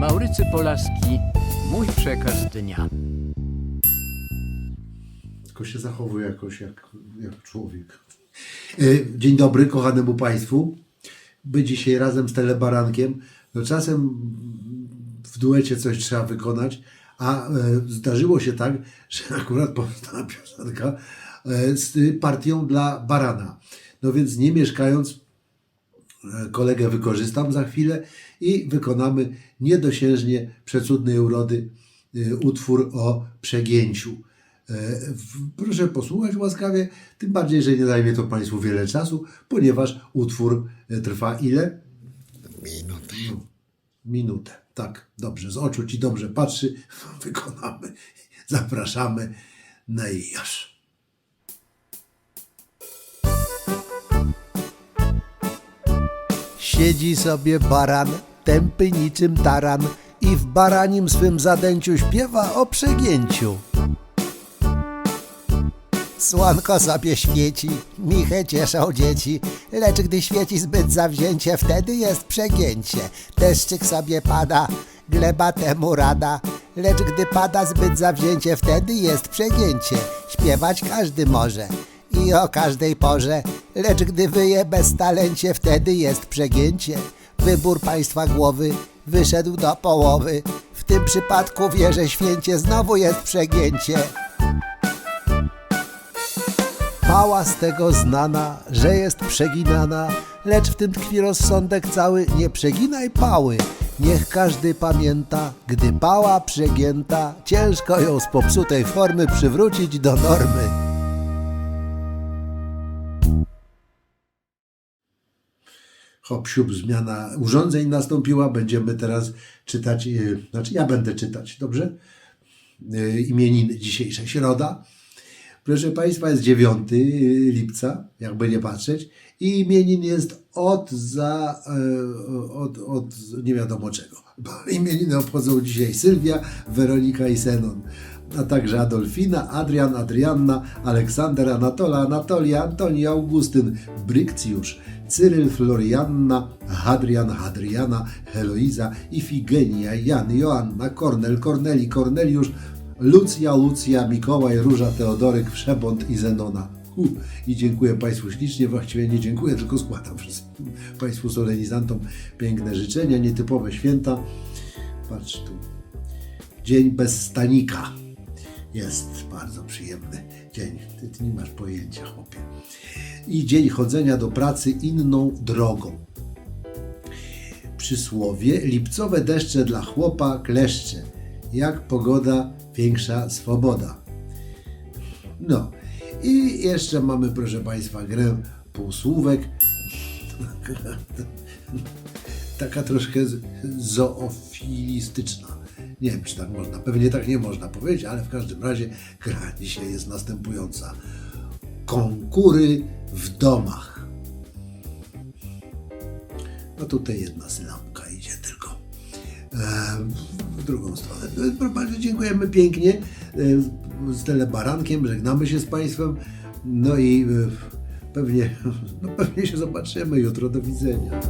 Maurycy Polaski, mój przekaz dnia. Tylko się zachowuje jakoś jak, jak człowiek. E, Dzień dobry kochanemu Państwu. My dzisiaj razem z Telebarankiem. No czasem w duecie coś trzeba wykonać, a e, zdarzyło się tak, że akurat powstała piosenka e, z partią dla Barana. No więc nie mieszkając, kolegę wykorzystam za chwilę i wykonamy niedosiężnie przecudnej urody e, utwór o przegięciu. E, Proszę posłuchać łaskawie, tym bardziej, że nie zajmie to Państwu wiele czasu, ponieważ utwór e, trwa ile? Minutę. Minutę. Tak, dobrze, z oczu Ci dobrze patrzy, wykonamy. Zapraszamy na Ijasz. Siedzi sobie baran, tępy niczym taran i w baranim swym zadęciu śpiewa o przegięciu. Słonko sobie świeci, miche cieszą dzieci, lecz gdy świeci zbyt zawzięcie, wtedy jest przegięcie. Deszczyk sobie pada, gleba temu rada, lecz gdy pada zbyt zawzięcie, wtedy jest przegięcie. Śpiewać każdy może i o każdej porze, lecz gdy wyje bez talencie, wtedy jest przegięcie. Wybór państwa głowy wyszedł do połowy, w tym przypadku wierzę święcie, znowu jest przegięcie. Pała z tego znana, że jest przeginana, lecz w tym tkwi rozsądek cały, nie przeginaj pały. Niech każdy pamięta, gdy pała przegięta, ciężko ją z popsutej formy przywrócić do normy. Hop, siup, zmiana urządzeń nastąpiła. Będziemy teraz czytać, e, znaczy ja będę czytać, dobrze? E, Imieniny dzisiejsze, środa. Proszę Państwa, jest 9 lipca, jakby nie patrzeć, i imienin jest od za, od, od nie wiadomo czego. Imieniny obchodzą dzisiaj Sylwia, Weronika i Senon, a także Adolfina, Adrian, Adrianna, Aleksander, Anatola, Anatolia, Antoni, Augustyn, Brykcjusz, Cyryl, Florianna, Hadrian, Hadriana, Heloiza, Ifigenia, Jan, Joanna, Kornel, Korneli, Korneliusz, Lucja, Lucja, Mikołaj, Róża, Teodoryk, Wszebąt i Zenona. I dziękuję Państwu ślicznie. Właściwie nie dziękuję, tylko składam wszystkim Państwu solenizantom piękne życzenia, nietypowe święta. Patrz tu. Dzień bez stanika. Jest bardzo przyjemny dzień. Ty, ty nie masz pojęcia, chłopie. I dzień chodzenia do pracy inną drogą. Przysłowie lipcowe deszcze dla chłopa kleszcze. Jak pogoda, większa swoboda. No i jeszcze mamy, proszę Państwa, grę półsłówek. Taka troszkę zoofilistyczna. Nie wiem, czy tak można. Pewnie tak nie można powiedzieć, ale w każdym razie gra dzisiaj jest następująca. Konkury w domach. No tutaj jedna sylabka idzie tylko w drugą stronę. Proszę bardzo, dziękujemy pięknie z Telebarankiem, żegnamy się z Państwem, no i e, pewnie, no pewnie się zobaczymy jutro, do widzenia.